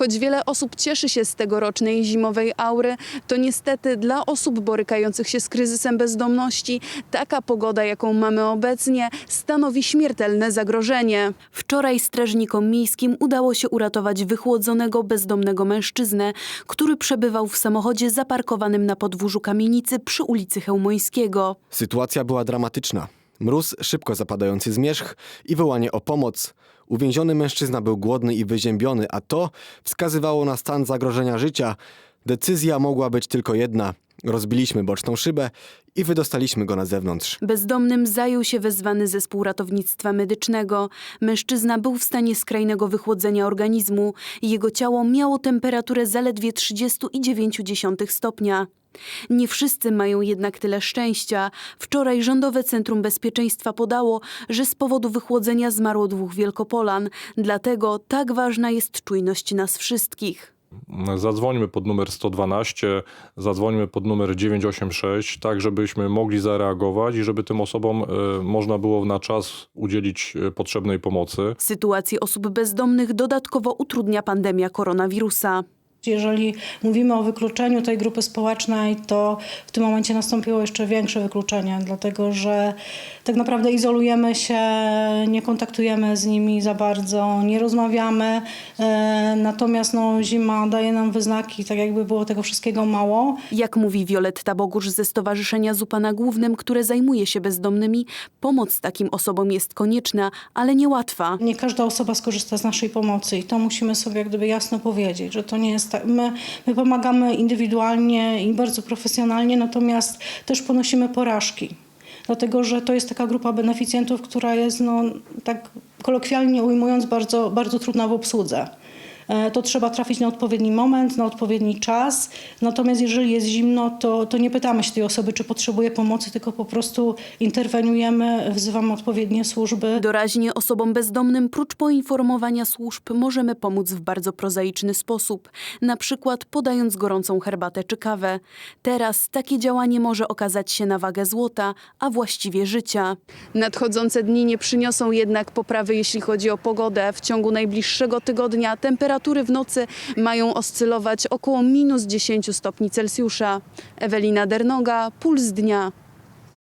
Choć wiele osób cieszy się z tegorocznej zimowej aury, to niestety dla osób borykających się z kryzysem bezdomności taka pogoda, jaką mamy obecnie, stanowi śmiertelne zagrożenie. Wczoraj strażnikom miejskim udało się uratować wychłodzonego bezdomnego mężczyznę, który przebywał w samochodzie zaparkowanym na podwórzu kamienicy przy ulicy Chełmońskiego. Sytuacja była dramatyczna. Mróz, szybko zapadający zmierzch i wołanie o pomoc. Uwięziony mężczyzna był głodny i wyziębiony, a to wskazywało na stan zagrożenia życia. Decyzja mogła być tylko jedna. Rozbiliśmy boczną szybę i wydostaliśmy go na zewnątrz. Bezdomnym zajął się wezwany zespół ratownictwa medycznego. Mężczyzna był w stanie skrajnego wychłodzenia organizmu. Jego ciało miało temperaturę zaledwie 30,9 stopnia. Nie wszyscy mają jednak tyle szczęścia. Wczoraj Rządowe Centrum Bezpieczeństwa podało, że z powodu wychłodzenia zmarło dwóch Wielkopolan. Dlatego tak ważna jest czujność nas wszystkich. Zadzwońmy pod numer 112, zadzwońmy pod numer 986, tak żebyśmy mogli zareagować i żeby tym osobom e, można było na czas udzielić e, potrzebnej pomocy. Sytuację osób bezdomnych dodatkowo utrudnia pandemia koronawirusa. Jeżeli mówimy o wykluczeniu tej grupy społecznej, to w tym momencie nastąpiło jeszcze większe wykluczenie, dlatego że tak naprawdę izolujemy się, nie kontaktujemy z nimi za bardzo, nie rozmawiamy. E, Natomiast no, zima daje nam wyznaki, tak jakby było tego wszystkiego mało. Jak mówi Wioletta Bogusz ze Stowarzyszenia Zupa na Głównym, które zajmuje się bezdomnymi, pomoc takim osobom jest konieczna, ale niełatwa. Nie każda osoba skorzysta z naszej pomocy i to musimy sobie jak gdyby jasno powiedzieć, że to nie jest. My, my pomagamy indywidualnie i bardzo profesjonalnie, natomiast też ponosimy porażki. Dlatego, że to jest taka grupa beneficjentów, która jest, no, tak kolokwialnie ujmując, bardzo, bardzo trudna w obsłudze. E, To trzeba trafić na odpowiedni moment, na odpowiedni czas. Natomiast jeżeli jest zimno, to, to nie pytamy się tej osoby, czy potrzebuje pomocy, tylko po prostu interweniujemy, wzywamy odpowiednie służby. Doraźnie osobom bezdomnym, prócz poinformowania służb, możemy pomóc w bardzo prozaiczny sposób, na przykład podając gorącą herbatę czy kawę. Teraz takie działanie może okazać się na wagę złota, a właściwie życia. Nadchodzące dni nie przyniosą jednak poprawy, jeśli chodzi o pogodę. W ciągu najbliższego tygodnia temperatury w nocy mają oscylować około minus 10 stopni Celsjusza. Ewelina Dernoga, Puls Dnia.